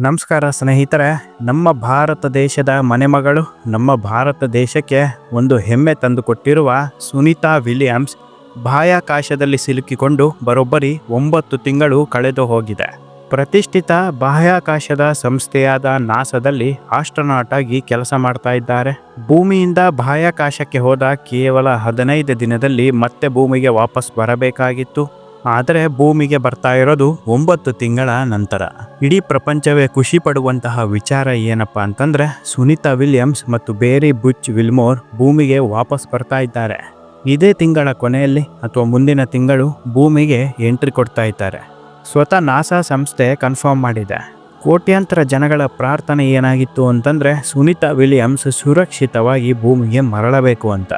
ನಮಸ್ಕಾರ ಸ್ನೇಹಿತರೆ, ನಮ್ಮ ಭಾರತ ದೇಶದ ಮನೆಮಗಳು, ನಮ್ಮ ಭಾರತ ದೇಶಕ್ಕೆ ಒಂದು ಹೆಮ್ಮೆ ತಂದುಕೊಟ್ಟಿರುವ ಸುನೀತಾ ವಿಲಿಯಮ್ಸ್ ಬಾಹ್ಯಾಕಾಶದಲ್ಲಿ ಸಿಲುಕಿಕೊಂಡು ಬರೋಬ್ಬರಿ ಒಂಬತ್ತು ತಿಂಗಳು ಕಳೆದು ಹೋಗಿದೆ. ಪ್ರತಿಷ್ಠಿತ ಬಾಹ್ಯಾಕಾಶದ ಸಂಸ್ಥೆಯಾದ ನಾಸಾದಲ್ಲಿ ಆಸ್ಟ್ರನಾಟ್ ಆಗಿ ಕೆಲಸ ಮಾಡ್ತಾ ಇದ್ದಾರೆ. ಭೂಮಿಯಿಂದ ಬಾಹ್ಯಾಕಾಶಕ್ಕೆ ಹೋದ ಕೇವಲ ಹದಿನೈದು ದಿನದಲ್ಲಿ ಮತ್ತೆ ಭೂಮಿಗೆ ವಾಪಸ್ ಬರಬೇಕಾಗಿತ್ತು. ಆದರೆ ಭೂಮಿಗೆ ಬರ್ತಾ ಇರೋದು ಒಂಬತ್ತು ತಿಂಗಳ ನಂತರ. ಇಡೀ ಪ್ರಪಂಚವೇ ಖುಷಿ ಪಡುವಂತಹ ವಿಚಾರ ಏನಪ್ಪ ಅಂತಂದ್ರೆ ಸುನೀತಾ ವಿಲಿಯಮ್ಸ್ ಮತ್ತು ಬೇರಿ ಬುಚ್ ವಿಲ್ಮೋರ್ ಭೂಮಿಗೆ ವಾಪಸ್ ಬರ್ತಾ ಇದ್ದಾರೆ. ಇದೇ ತಿಂಗಳ ಕೊನೆಯಲ್ಲಿ ಅಥವಾ ಮುಂದಿನ ತಿಂಗಳು ಭೂಮಿಗೆ ಎಂಟ್ರಿ ಕೊಡ್ತಾ ಇದ್ದಾರೆ. ಸ್ವತಃ ನಾಸಾ ಸಂಸ್ಥೆ ಕನ್ಫರ್ಮ್ ಮಾಡಿದೆ. ಕೋಟ್ಯಾಂತರ ಜನಗಳ ಪ್ರಾರ್ಥನೆ ಏನಾಗಿತ್ತು ಅಂತಂದ್ರೆ ಸುನೀತಾ ವಿಲಿಯಮ್ಸ್ ಸುರಕ್ಷಿತವಾಗಿ ಭೂಮಿಗೆ ಮರಳಬೇಕು ಅಂತ.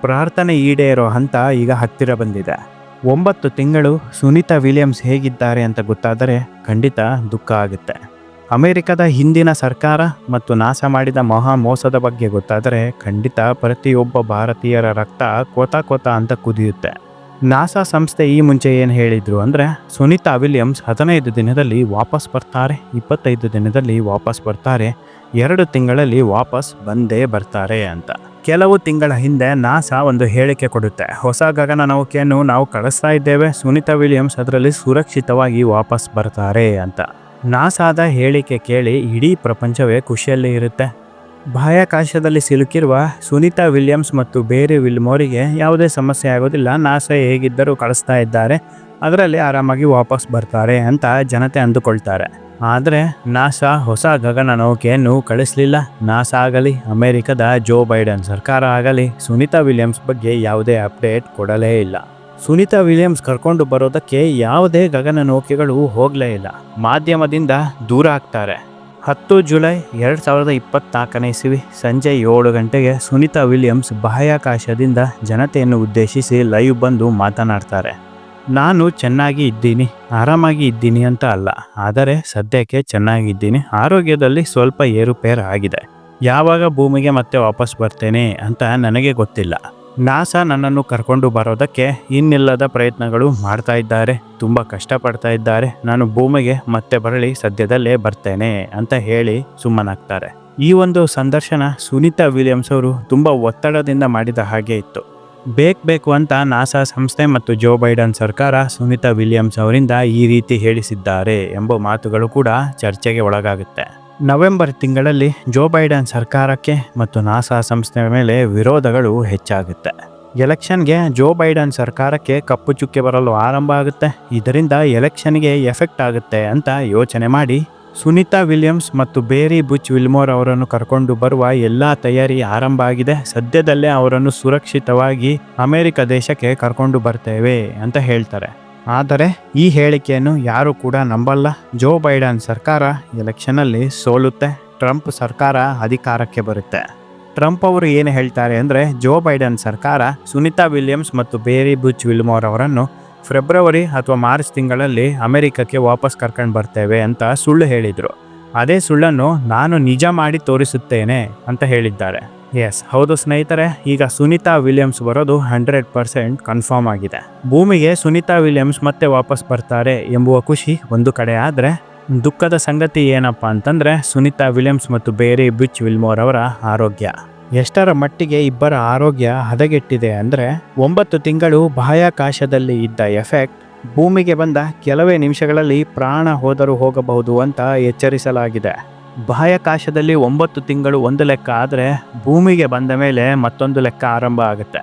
ಪ್ರಾರ್ಥನೆ ಈಡೇರೋ ಹಂತ ಈಗ ಹತ್ತಿರ ಬಂದಿದೆ. ಒಂಬತ್ತು ತಿಂಗಳು ಸುನೀತಾ ವಿಲಿಯಮ್ಸ್ ಹೇಗಿದ್ದಾರೆ ಅಂತ ಗೊತ್ತಾದರೆ ಖಂಡಿತ ದುಃಖ ಆಗುತ್ತೆ. ಅಮೆರಿಕದ ಹಿಂದಿನ ಸರ್ಕಾರ ಮತ್ತು ನಾಶ ಮಾಡಿದ ಮಹಾ ಮೋಸದ ಬಗ್ಗೆ ಗೊತ್ತಾದರೆ ಖಂಡಿತ ಪ್ರತಿಯೊಬ್ಬ ಭಾರತೀಯರ ರಕ್ತ ಕೋತ ಕೋತ ಅಂತ ಕುದಿಯುತ್ತೆ. ನಾಸಾ ಸಂಸ್ಥೆ ಈ ಮುಂಚೆ ಏನು ಹೇಳಿದ್ರು ಅಂದರೆ, ಸುನೀತಾ ವಿಲಿಯಮ್ಸ್ ಹದಿನೈದು ದಿನದಲ್ಲಿ ವಾಪಸ್ ಬರ್ತಾರೆ, ಇಪ್ಪತ್ತೈದು ದಿನದಲ್ಲಿ ವಾಪಸ್ ಬರ್ತಾರೆ, ಎರಡು ತಿಂಗಳಲ್ಲಿ ವಾಪಸ್ ಬಂದೇ ಬರ್ತಾರೆ ಅಂತ. ಕೆಲವು ತಿಂಗಳ ಹಿಂದೆ ನಾಸಾ ಒಂದು ಹೇಳಿಕೆ ಕೊಡುತ್ತೆ. ಹೊಸ ಗಗನನೌಕೆಯನ್ನು ನಾವು ಕಳಿಸ್ತಾ ಇದ್ದೇವೆ. ಸುನೀತಾ ವಿಲಿಯಮ್ಸ್ ಅದರಲ್ಲಿ ಸುರಕ್ಷಿತವಾಗಿ ವಾಪಸ್ ಬರ್ತಾರೆ ಅಂತ. ನಾಸಾದ ಹೇಳಿಕೆ ಕೇಳಿ ಇಡೀ ಪ್ರಪಂಚವೇ ಖುಷಿಯಲ್ಲಿ ಇರುತ್ತೆ. ಬಾಹ್ಯಾಕಾಶದಲ್ಲಿ ಸಿಲುಕಿರುವ ಸುನೀತಾ ವಿಲಿಯಮ್ಸ್ ಮತ್ತು ಬೇರೆ ವಿಲ್ಮೋರಿಗೆ ಯಾವುದೇ ಸಮಸ್ಯೆ ಆಗೋದಿಲ್ಲ. ನಾಸಾ ಹೇಗಿದ್ದರೂ ಕಳಿಸ್ತಾ ಇದ್ದಾರೆ. ಅದರಲ್ಲಿ ಆರಾಮಾಗಿ ವಾಪಸ್ ಬರ್ತಾರೆ ಅಂತ ಜನತೆ ಅಂದುಕೊಳ್ತಾರೆ. ಆದರೆ ನಾಸಾ ಹೊಸ ಗಗನ ನೌಕೆಯನ್ನು ಕಳಿಸಲಿಲ್ಲ. ನಾಸಾ ಆಗಲಿ, ಅಮೆರಿಕದ ಜೋ ಬೈಡನ್ ಸರ್ಕಾರ ಆಗಲಿ, ಸುನೀತಾ ವಿಲಿಯಮ್ಸ್ ಬಗ್ಗೆ ಯಾವುದೇ ಅಪ್ಡೇಟ್ ಕೊಡಲೇ ಇಲ್ಲ. ಸುನೀತಾ ವಿಲಿಯಮ್ಸ್ ಕರ್ಕೊಂಡು ಬರೋದಕ್ಕೆ ಯಾವುದೇ ಗಗನ ನೌಕೆಗಳು ಹೋಗಲೇ ಇಲ್ಲ. ಮಾಧ್ಯಮದಿಂದ ದೂರ ಆಗ್ತಾರೆ. ಹತ್ತು ಜುಲೈ ಎರಡು ಸಾವಿರದ ಇಪ್ಪತ್ತ್ನಾಲ್ಕನೇ ಇಸವಿ ಸಂಜೆ ಏಳು ಗಂಟೆಗೆ ಸುನೀತಾ ವಿಲಿಯಮ್ಸ್ ಬಾಹ್ಯಾಕಾಶದಿಂದ ಜನತೆಯನ್ನು ಉದ್ದೇಶಿಸಿ ಲೈವ್ ಬಂದು ಮಾತನಾಡ್ತಾರೆ. ನಾನು ಚೆನ್ನಾಗಿ ಇದ್ದೀನಿ, ಆರಾಮಾಗಿ ಇದ್ದೀನಿ ಅಂತ ಅಲ್ಲ. ಆದರೆ ಸದ್ಯಕ್ಕೆ ಚೆನ್ನಾಗಿದ್ದೀನಿ. ಆರೋಗ್ಯದಲ್ಲಿ ಸ್ವಲ್ಪ ಏರುಪೇರು ಆಗಿದೆ. ಯಾವಾಗ ಭೂಮಿಗೆ ಮತ್ತೆ ವಾಪಸ್ ಬರ್ತೇನೆ ಅಂತ ನನಗೆ ಗೊತ್ತಿಲ್ಲ. ನಾಸಾ ನನ್ನನ್ನು ಕರ್ಕೊಂಡು ಬರೋದಕ್ಕೆ ಇನ್ನಿಲ್ಲದ ಪ್ರಯತ್ನಗಳು ಮಾಡ್ತಾ ಇದ್ದಾರೆ. ತುಂಬ ಕಷ್ಟಪಡ್ತಾ ಇದ್ದಾರೆ. ನಾನು ಭೂಮಿಗೆ ಮತ್ತೆ ಬರಲಿ, ಸದ್ಯದಲ್ಲೇ ಬರ್ತೇನೆ ಅಂತ ಹೇಳಿ ಸುಮ್ಮನಾಗ್ತಾರೆ. ಈ ಒಂದು ಸಂದರ್ಶನ ಸುನೀತಾ ವಿಲಿಯಮ್ಸ್ ಅವರು ತುಂಬ ಒತ್ತಡದಿಂದ ಮಾಡಿದ ಹಾಗೆ ಇತ್ತು. ಬೇಕು ಅಂತ ನಾಸಾ ಸಂಸ್ಥೆ ಮತ್ತು ಜೋ ಬೈಡನ್ ಸರ್ಕಾರ ಸುನಿತಾ ವಿಲಿಯಮ್ಸ್ ಅವರಿಂದ ಈ ರೀತಿ ಹೇಳಿಸಿದ್ದಾರೆ ಎಂಬ ಮಾತುಗಳು ಕೂಡ ಚರ್ಚೆಗೆ ಒಳಗಾಗುತ್ತೆ. ನವೆಂಬರ್ ತಿಂಗಳಲ್ಲಿ ಜೋ ಬೈಡನ್ ಸರ್ಕಾರಕ್ಕೆ ಮತ್ತು ನಾಸಾ ಸಂಸ್ಥೆಯ ಮೇಲೆ ವಿರೋಧಗಳು ಹೆಚ್ಚಾಗುತ್ತೆ. ಎಲೆಕ್ಷನ್ಗೆ ಜೋ ಬೈಡನ್ ಸರ್ಕಾರಕ್ಕೆ ಕಪ್ಪು ಚುಕ್ಕೆ ಬರಲು ಆರಂಭ ಆಗುತ್ತೆ. ಇದರಿಂದ ಎಲೆಕ್ಷನ್ಗೆ ಎಫೆಕ್ಟ್ ಆಗುತ್ತೆ ಅಂತ ಯೋಚನೆ ಮಾಡಿ ಸುನೀತಾ ವಿಲಿಯಮ್ಸ್ ಮತ್ತು ಬೇರಿ ಬುಚ್ ವಿಲ್ಮೋರ್ ಅವರನ್ನು ಕರ್ಕೊಂಡು ಬರುವ ಎಲ್ಲ ತಯಾರಿ ಆರಂಭ ಆಗಿದೆ. ಸದ್ಯದಲ್ಲೇ ಅವರನ್ನು ಸುರಕ್ಷಿತವಾಗಿ ಅಮೆರಿಕ ದೇಶಕ್ಕೆ ಕರ್ಕೊಂಡು ಬರ್ತೇವೆ ಅಂತ ಹೇಳ್ತಾರೆ. ಆದರೆ ಈ ಹೇಳಿಕೆಯನ್ನು ಯಾರು ಕೂಡ ನಂಬಲ್ಲ. ಜೋ ಬೈಡನ್ ಸರ್ಕಾರ ಎಲೆಕ್ಷನಲ್ಲಿ ಸೋಲುತ್ತೆ. ಟ್ರಂಪ್ ಸರ್ಕಾರ ಅಧಿಕಾರಕ್ಕೆ ಬರುತ್ತೆ. ಟ್ರಂಪ್ ಅವರು ಏನು ಹೇಳ್ತಾರೆ ಅಂದರೆ ಜೋ ಬೈಡನ್ ಸರ್ಕಾರ ಸುನೀತಾ ವಿಲಿಯಮ್ಸ್ ಮತ್ತು ಬೇರಿ ಬುಚ್ ವಿಲ್ಮೋರ್ ಅವರನ್ನು ಫೆಬ್ರವರಿ ಅಥವಾ ಮಾರ್ಚ್ ತಿಂಗಳಲ್ಲಿ ಅಮೆರಿಕಕ್ಕೆ ವಾಪಸ್ ಕರ್ಕೊಂಡು ಬರ್ತೇವೆ ಅಂತ ಸುಳ್ಳು ಹೇಳಿದರು. ಅದೇ ಸುಳ್ಳನ್ನು ನಾನು ನಿಜ ಮಾಡಿ ತೋರಿಸುತ್ತೇನೆ ಅಂತ ಹೇಳಿದ್ದಾರೆ. ಎಸ್ ಹೌದು ಸ್ನೇಹಿತರೆ, ಈಗ ಸುನೀತಾ ವಿಲಿಯಮ್ಸ್ ಬರೋದು ಹಂಡ್ರೆಡ್ ಪರ್ಸೆಂಟ್ ಕನ್ಫರ್ಮ್ ಆಗಿದೆ. ಭೂಮಿಗೆ ಸುನೀತಾ ವಿಲಿಯಮ್ಸ್ ಮತ್ತೆ ವಾಪಸ್ ಬರ್ತಾರೆ ಎಂಬುವ ಖುಷಿ ಒಂದು ಕಡೆ ಆದರೆ, ದುಃಖದ ಸಂಗತಿ ಏನಪ್ಪ ಅಂತಂದರೆ ಸುನೀತಾ ವಿಲಿಯಮ್ಸ್ ಮತ್ತು ಬೇರೆ ಬಿಚ್ ವಿಲ್ಮೋರ್ ಅವರ ಆರೋಗ್ಯ. ಎಷ್ಟರ ಮಟ್ಟಿಗೆ ಇಬ್ಬರ ಆರೋಗ್ಯ ಹದಗೆಟ್ಟಿದೆ ಅಂದರೆ ಒಂಬತ್ತು ತಿಂಗಳು ಬಾಹ್ಯಾಕಾಶದಲ್ಲಿ ಇದ್ದ ಎಫೆಕ್ಟ್ ಭೂಮಿಗೆ ಬಂದ ಕೆಲವೇ ನಿಮಿಷಗಳಲ್ಲಿ ಪ್ರಾಣ ಹೋದರೂ ಹೋಗಬಹುದು ಅಂತ ಎಚ್ಚರಿಸಲಾಗಿದೆ. ಬಾಹ್ಯಾಕಾಶದಲ್ಲಿ ಒಂಬತ್ತು ತಿಂಗಳು ಒಂದು ಲೆಕ್ಕ ಆದರೆ ಭೂಮಿಗೆ ಬಂದ ಮೇಲೆ ಮತ್ತೊಂದು ಲೆಕ್ಕ ಆರಂಭ ಆಗುತ್ತೆ.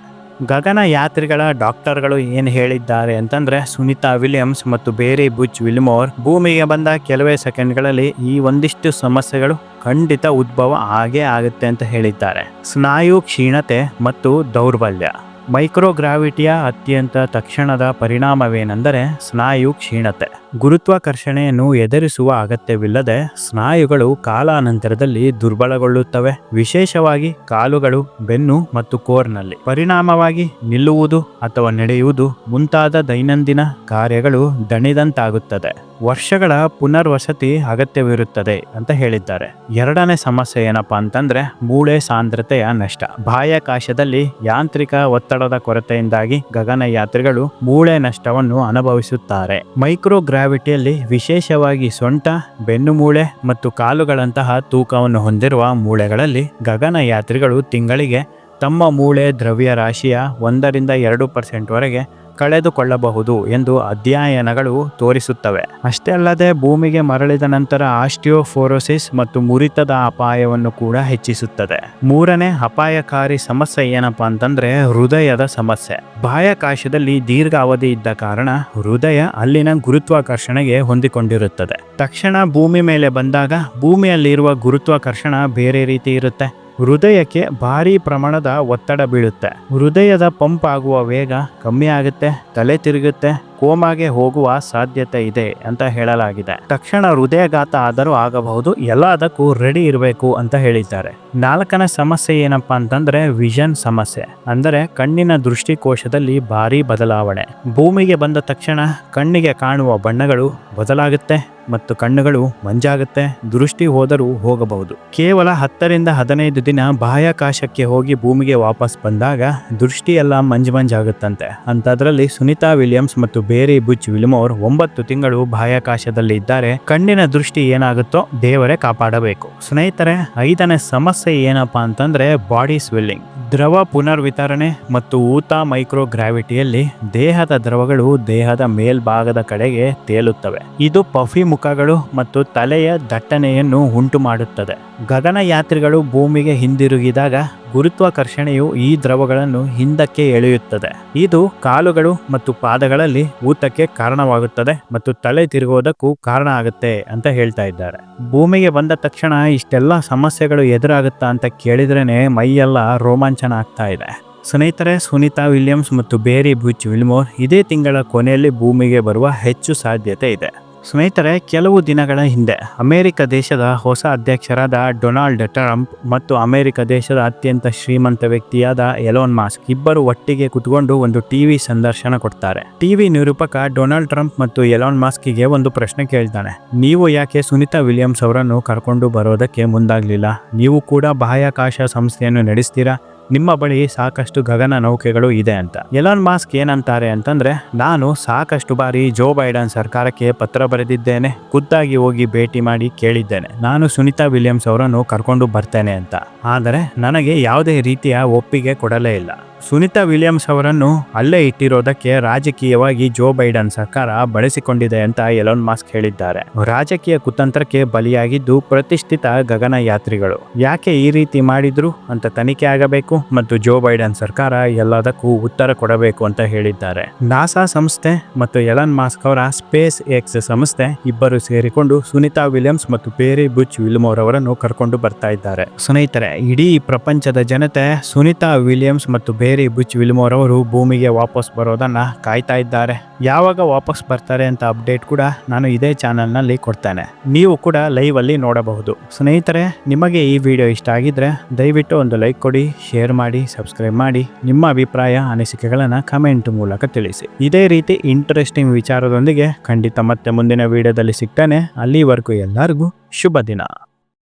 ಗಗನ ಯಾತ್ರಿಗಳ ಡಾಕ್ಟರ್ಗಳು ಏನು ಹೇಳಿದ್ದಾರೆ ಅಂತಂದ್ರೆ ಸುನೀತಾ ವಿಲಿಯಮ್ಸ್ ಮತ್ತು ಬೇರೆ ಬುಚ್ ವಿಲ್ಮೋರ್ ಭೂಮಿಗೆ ಬಂದ ಕೆಲವೇ ಸೆಕೆಂಡ್ಗಳಲ್ಲಿ ಈ ಒಂದಿಷ್ಟು ಸಮಸ್ಯೆಗಳು ಖಂಡಿತ ಉದ್ಭವ ಆಗೇ ಆಗುತ್ತೆ ಅಂತ ಹೇಳಿದ್ದಾರೆ. ಸ್ನಾಯು ಕ್ಷೀಣತೆ ಮತ್ತು ದೌರ್ಬಲ್ಯ. ಮೈಕ್ರೋಗ್ರಾವಿಟಿಯ ಅತ್ಯಂತ ತಕ್ಷಣದ ಪರಿಣಾಮವೇನೆಂದರೆ ಸ್ನಾಯು ಕ್ಷೀಣತೆ. ಗುರುತ್ವಾಕರ್ಷಣೆಯನ್ನು ಎದುರಿಸುವ ಅಗತ್ಯವಿಲ್ಲದೆ ಸ್ನಾಯುಗಳು ಕಾಲಾನಂತರದಲ್ಲಿ ದುರ್ಬಲಗೊಳ್ಳುತ್ತವೆ. ವಿಶೇಷವಾಗಿ ಕಾಲುಗಳು, ಬೆನ್ನು ಮತ್ತು ಕೋರ್ನಲ್ಲಿ. ಪರಿಣಾಮವಾಗಿ ನಿಲ್ಲುವುದು ಅಥವಾ ನಡೆಯುವುದು ಮುಂತಾದ ದೈನಂದಿನ ಕಾರ್ಯಗಳು ದಣಿದಂತಾಗುತ್ತದೆ. ವರ್ಷಗಳ ಪುನರ್ವಸತಿ ಅಗತ್ಯವಿರುತ್ತದೆ ಅಂತ ಹೇಳಿದ್ದಾರೆ. ಎರಡನೇ ಸಮಸ್ಯೆ ಏನಪ್ಪಾ ಅಂತಂದ್ರೆ ಮೂಳೆ ಸಾಂದ್ರತೆಯ ನಷ್ಟ. ಬಾಹ್ಯಾಕಾಶದಲ್ಲಿ ಯಾಂತ್ರಿಕ ಒತ್ತಡದ ಕೊರತೆಯಿಂದಾಗಿ ಗಗನಯಾತ್ರಿಗಳು ಮೂಳೆ ನಷ್ಟವನ್ನು ಅನುಭವಿಸುತ್ತಾರೆ. ಮೈಕ್ರೋಗ್ರಾ ಗ್ರಾವಿಟಿಯಲ್ಲಿ ವಿಶೇಷವಾಗಿ ಸೊಂಟ ಬೆನ್ನುಮೂಳೆ ಮತ್ತು ಕಾಲುಗಳಂತಹ ತೂಕವನ್ನು ಹೊಂದಿರುವ ಮೂಳೆಗಳಲ್ಲಿ ಗಗನಯಾತ್ರಿಗಳು ತಿಂಗಳಿಗೆ ತಮ್ಮ ಮೂಳೆ ದ್ರವ್ಯರಾಶಿಯ ಒಂದರಿಂದ ಎರಡು ಪರ್ಸೆಂಟ್ವರೆಗೆ ಕಳೆದುಕೊಳ್ಳಬಹುದು ಎಂದು ಅಧ್ಯಯನಗಳು ತೋರಿಸುತ್ತವೆ. ಅಷ್ಟೇ ಅಲ್ಲದೆ ಭೂಮಿಗೆ ಮರಳಿದ ನಂತರ ಆಸ್ಟಿಯೋಫೋರೋಸಿಸ್ ಮತ್ತು ಮುರಿತದ ಅಪಾಯವನ್ನು ಕೂಡ ಹೆಚ್ಚಿಸುತ್ತದೆ. ಮೂರನೇ ಅಪಾಯಕಾರಿ ಸಮಸ್ಯೆ ಏನಪ್ಪಾ ಅಂತಂದ್ರೆ ಹೃದಯದ ಸಮಸ್ಯೆ. ಬಾಹ್ಯಾಕಾಶದಲ್ಲಿ ದೀರ್ಘ ಅವಧಿ ಇದ್ದ ಕಾರಣ ಹೃದಯ ಅಲ್ಲಿನ ಗುರುತ್ವಾಕರ್ಷಣೆಗೆ ಹೊಂದಿಕೊಂಡಿರುತ್ತದೆ. ತಕ್ಷಣ ಭೂಮಿ ಮೇಲೆ ಬಂದಾಗ ಭೂಮಿಯಲ್ಲಿರುವ ಗುರುತ್ವಾಕರ್ಷಣ ಬೇರೆ ರೀತಿ ಇರುತ್ತೆ. ಹೃದಯಕ್ಕೆ ಭಾರಿ ಪ್ರಮಾಣದ ಒತ್ತಡ ಬೀಳುತ್ತೆ. ಹೃದಯದ ಪಂಪ್ ಆಗುವ ವೇಗ ಕಮ್ಮಿ ಆಗುತ್ತೆ, ತಲೆ ತಿರುಗುತ್ತೆ, ಕೋಮಾಗೆ ಹೋಗುವ ಸಾಧ್ಯತೆ ಇದೆ ಅಂತ ಹೇಳಲಾಗಿದೆ. ತಕ್ಷಣ ಹೃದಯಘಾತ ಆದರೂ ಆಗಬಹುದು, ಎಲ್ಲದಕ್ಕೂ ರೆಡಿ ಇರಬೇಕು ಅಂತ ಹೇಳಿದ್ದಾರೆ. ನಾಲ್ಕನೇ ಸಮಸ್ಯೆ ಏನಪ್ಪ ಅಂತಂದ್ರೆ ವಿಷನ್ ಸಮಸ್ಯೆ. ಅಂದರೆ ಕಣ್ಣಿನ ದೃಷ್ಟಿಕೋಶದಲ್ಲಿ ಭಾರಿ ಬದಲಾವಣೆ. ಭೂಮಿಗೆ ಬಂದ ತಕ್ಷಣ ಕಣ್ಣಿಗೆ ಕಾಣುವ ಬಣ್ಣಗಳು ಬದಲಾಗುತ್ತೆ ಮತ್ತು ಕಣ್ಣುಗಳು ಮಂಜಾಗುತ್ತೆ, ದೃಷ್ಟಿ ಹೋದರೂ ಹೋಗಬಹುದು. ಕೇವಲ ಹತ್ತರಿಂದ ಹದಿನೈದು ದಿನ ಬಾಹ್ಯಾಕಾಶಕ್ಕೆ ಹೋಗಿ ಭೂಮಿಗೆ ವಾಪಸ್ ಬಂದಾಗ ದೃಷ್ಟಿ ಎಲ್ಲ ಮಂಜು ಮಂಜಾಗುತ್ತಂತೆ ಅಂತದ್ರಲ್ಲಿ ಸುನಿತಾ ವಿಲಿಯಮ್ಸ್ ಮತ್ತು ಬೇರಿ ಬುಚ್ ವಿಲ್ಮೋರ್ ಒಂಬತ್ತು ತಿಂಗಳು ಬಾಹ್ಯಾಕಾಶದಲ್ಲಿ ಇದ್ದಾರೆ. ಕಣ್ಣಿನ ದೃಷ್ಟಿ ಏನಾಗುತ್ತೋ ದೇವರೇ ಕಾಪಾಡಬೇಕು. ಸ್ನೇಹಿತರೆ, ಐದನೇ ಸಮಸ್ಯೆ ಏನಪ್ಪಾ ಅಂತಂದ್ರೆ ಬಾಡಿ ಸ್ವೆಲ್ಲಿಂಗ್. ದ್ರವ ಪುನರ್ವಿತರಣೆ ಮತ್ತು ಊತ ಮೈಕ್ರೋ ಗ್ರಾವಿಟಿಯಲ್ಲಿ ದೇಹದ ದ್ರವಗಳು ದೇಹದ ಮೇಲ್ಭಾಗದ ಕಡೆಗೆ ತೇಲುತ್ತವೆ. ಇದು ಪಫಿ ಮುಖಗಳು ಮತ್ತು ತಲೆಯ ದಟ್ಟಣೆಯನ್ನು ಉಂಟು ಮಾಡುತ್ತದೆ ಗಗನಯಾತ್ರಿಗಳು ಭೂಮಿಗೆ ಹಿಂದಿರುಗಿದಾಗ ಗುರುತ್ವಾಕರ್ಷಣೆಯು ಈ ದ್ರವಗಳನ್ನು ಹಿಂದಕ್ಕೆ ಎಳೆಯುತ್ತದೆ. ಇದು ಕಾಲುಗಳು ಮತ್ತು ಪಾದಗಳಲ್ಲಿ ಊತಕ್ಕೆ ಕಾರಣವಾಗುತ್ತದೆ ಮತ್ತು ತಲೆ ತಿರುಗುವುದಕ್ಕೂ ಕಾರಣ ಆಗುತ್ತೆ ಅಂತ ಹೇಳ್ತಾ ಇದ್ದಾರೆ. ಭೂಮಿಗೆ ಬಂದ ತಕ್ಷಣ ಇಷ್ಟೆಲ್ಲ ಸಮಸ್ಯೆಗಳು ಎದುರಾಗುತ್ತಾ ಅಂತ ಕೇಳಿದ್ರೇನೆ ಮೈಯೆಲ್ಲ ರೋಮಾಂಚನ ಆಗ್ತಾ ಇದೆ. ಸ್ನೇಹಿತರೆ, ಸುನಿತಾ ವಿಲಿಯಮ್ಸ್ ಮತ್ತು ಬೇರಿ ಬುಚ್ ವಿಲ್ಮೋರ್ ಇದೇ ತಿಂಗಳ ಕೊನೆಯಲ್ಲಿ ಭೂಮಿಗೆ ಬರುವ ಹೆಚ್ಚು ಸಾಧ್ಯತೆ ಇದೆ. ಸ್ನೇಹಿತರೆ, ಕೆಲವು ದಿನಗಳ ಹಿಂದೆ ಅಮೆರಿಕ ದೇಶದ ಹೊಸ ಅಧ್ಯಕ್ಷರಾದ ಡೊನಾಲ್ಡ್ ಟ್ರಂಪ್ ಮತ್ತು ಅಮೆರಿಕ ದೇಶದ ಅತ್ಯಂತ ಶ್ರೀಮಂತ ವ್ಯಕ್ತಿಯಾದ ಎಲೋನ್ ಮಾಸ್ಕ್ ಇಬ್ಬರು ಒಟ್ಟಿಗೆ ಕುತ್ಕೊಂಡು ಒಂದು ಟಿವಿ ಸಂದರ್ಶನ ಕೊಡ್ತಾರೆ. ಟಿವಿ ನಿರೂಪಕ ಡೊನಾಲ್ಡ್ ಟ್ರಂಪ್ ಮತ್ತು ಎಲಾನ್ ಮಾಸ್ಕಿಗೆ ಒಂದು ಪ್ರಶ್ನೆ ಕೇಳ್ತಾನೆ. ನೀವು ಯಾಕೆ ಸುನಿತಾ ವಿಲಿಯಮ್ಸ್ ಅವರನ್ನು ಕರ್ಕೊಂಡು ಬರೋದಕ್ಕೆ ಮುಂದಾಗಲಿಲ್ಲ? ನೀವು ಕೂಡ ಬಾಹ್ಯಾಕಾಶ ಸಂಸ್ಥೆಯನ್ನು ನಡೆಸ್ತೀರಾ? ನಿಮ್ಮ ಬಳಿ ಸಾಕಷ್ಟು ಗಗನ ನೌಕೆಗಳು ಇದೆ ಅಂತ. ಎಲಾನ್ ಮಾಸ್ಕ್ ಏನಂತಾರೆ ಅಂತಂದ್ರೆ, ನಾನು ಸಾಕಷ್ಟು ಬಾರಿ ಜೋ ಬೈಡನ್ ಸರ್ಕಾರಕ್ಕೆ ಪತ್ರ ಬರೆದಿದ್ದೇನೆ, ಖುದ್ದಾಗಿ ಹೋಗಿ ಭೇಟಿ ಮಾಡಿ ಕೇಳಿದ್ದೇನೆ. ನಾನು ಸುನಿತಾ ವಿಲಿಯಮ್ಸ್ ಅವರನ್ನು ಕರ್ಕೊಂಡು ಬರ್ತೇನೆ ಅಂತ. ಆದರೆ, ನನಗೆ ಯಾವುದೇ ರೀತಿಯ ಒಪ್ಪಿಗೆ ಕೊಡಲೇ ಇಲ್ಲ. ಸುನಿತಾ ವಿಲಿಯಮ್ಸ್ ಅವರನ್ನು ಅಲ್ಲೇ ಇಟ್ಟಿರೋದಕ್ಕೆ ರಾಜಕೀಯವಾಗಿ ಜೋ ಬೈಡನ್ ಸರ್ಕಾರ ಬಳಸಿಕೊಂಡಿದೆ ಅಂತ ಎಲೋನ್ ಮಾಸ್ಕ್ ಹೇಳಿದ್ದಾರೆ. ರಾಜಕೀಯ ಕುತಂತ್ರಕ್ಕೆ ಬಲಿಯಾಗಿದ್ದು ಪ್ರತಿಷ್ಠಿತ ಗಗನಯಾತ್ರಿಗಳು. ಯಾಕೆ ಈ ರೀತಿ ಮಾಡಿದ್ರು ಅಂತ ತನಿಖೆ ಆಗಬೇಕು ಮತ್ತು ಜೋ ಬೈಡನ್ ಸರ್ಕಾರ ಎಲ್ಲದಕ್ಕೂ ಉತ್ತರ ಕೊಡಬೇಕು ಅಂತ ಹೇಳಿದ್ದಾರೆ. ನಾಸಾ ಸಂಸ್ಥೆ ಮತ್ತು ಎಲನ್ ಮಾಸ್ಕ್ ಅವರ ಸ್ಪೇಸ್ ಎಕ್ಸ್ ಸಂಸ್ಥೆ ಇಬ್ಬರು ಸೇರಿಕೊಂಡು ಸುನಿತಾ ವಿಲಿಯಮ್ಸ್ ಮತ್ತು ಪೇರಿ ಬುಚ್ ವಿಲ್ಮೋರ್ ಅವರನ್ನು ಕರ್ಕೊಂಡು ಬರ್ತಾ ಇದ್ದಾರೆ. ಸ್ನೇಹಿತರೆ, ಇಡೀ ಪ್ರಪಂಚದ ಜನತೆ ಸುನಿತಾ ವಿಲಿಯಮ್ಸ್ ಮತ್ತು ಬೇರಿ ಬುಚ್ ವಿಲ್ಮೋರ್ ಅವರು ಭೂಮಿಗೆ ವಾಪಸ್ ಬರೋದನ್ನ ಕಾಯ್ತಾ ಇದ್ದಾರೆ. ಯಾವಾಗ ವಾಪಸ್ ಬರ್ತಾರೆ ಅಂತ ಅಪ್ಡೇಟ್ ಕೂಡ ನಾನು ಇದೇ ಚಾನಲ್ನಲ್ಲಿ ಕೊಡ್ತೇನೆ. ನೀವು ಕೂಡ ಲೈವ್ ಅಲ್ಲಿ ನೋಡಬಹುದು. ಸ್ನೇಹಿತರೆ, ನಿಮಗೆ ಈ ವಿಡಿಯೋ ಇಷ್ಟ ಆಗಿದ್ರೆ ದಯವಿಟ್ಟು ಒಂದು ಲೈಕ್ ಕೊಡಿ, ಶೇರ್ ಮಾಡಿ, ಸಬ್ಸ್ಕ್ರೈಬ್ ಮಾಡಿ. ನಿಮ್ಮ ಅಭಿಪ್ರಾಯ, ಅನಿಸಿಕೆಗಳನ್ನು ಕಮೆಂಟ್ ಮೂಲಕ ತಿಳಿಸಿ. ಇದೇ ರೀತಿ ಇಂಟ್ರೆಸ್ಟಿಂಗ್ ವಿಚಾರದೊಂದಿಗೆ ಖಂಡಿತ ಮತ್ತೆ ಮುಂದಿನ ವಿಡಿಯೋದಲ್ಲಿ ಸಿಗ್ತಾನೆ. ಅಲ್ಲಿವರೆಗೂ ಎಲ್ಲರಿಗೂ ಶುಭ ದಿನ